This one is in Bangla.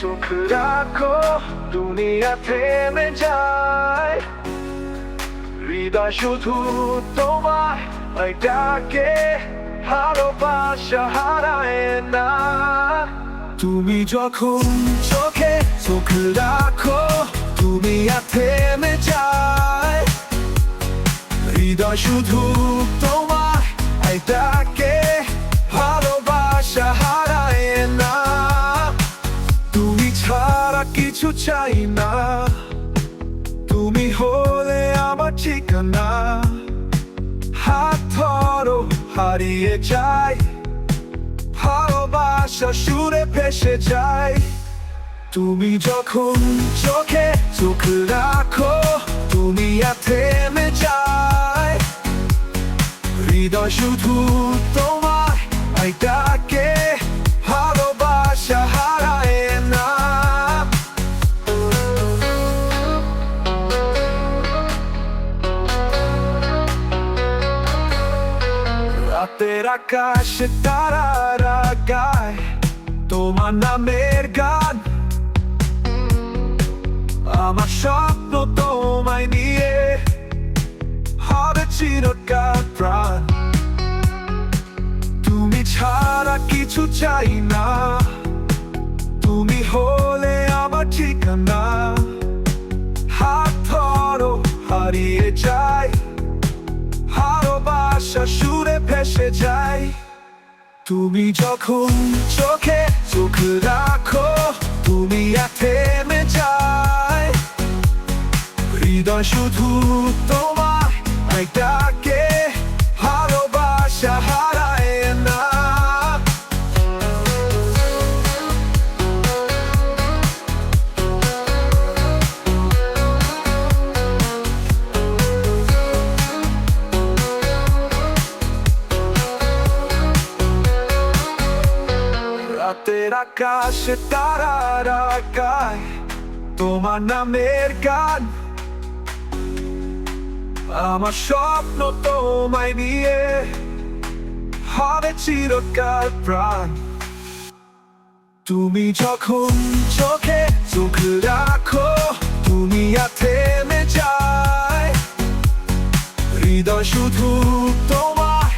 চোখ রাখো, দুনিয়া থেমে যায়। হৃদয় শুধু ওই ডাকে ভালোবাসা হারায় না। তুমি যখন চোখে চোখ রাখো তুমি থেমে যায়। হৃদয় শুধু ডাকে চাই না। তুমি হলে আমার ঠিকানা। হাত ধরো, হারিয়ে যাই। ভালোবাসা সুরে ভেসে যায়। তুমি যখন চোখে চোখ রাখো, তুমি থেমে যায়। হৃদয় শুধু তোমায় এই রাতের আকাশে তারারা গায় তোমার নামের গান। আমার স্বপ্ন তোমায় নিয়ে হবে চিরকাল প্রাণ। তুমি ছাড়া কিছু চাই না। ভেসে যাই। তুমি যখন চোখে চোখ রাখো তুমি থেমে যাই। হৃদয় শুধু তোমার এই রাতের আকাশে তারারা তোমার নামের গান। আমার স্বপ্ন তোমায় নিয়ে হবে চিরকাল প্রাণ। তুমি যখন চোখে চোখ রাখো, তুমি থেমে যায়। হৃদয় শুধু তোমার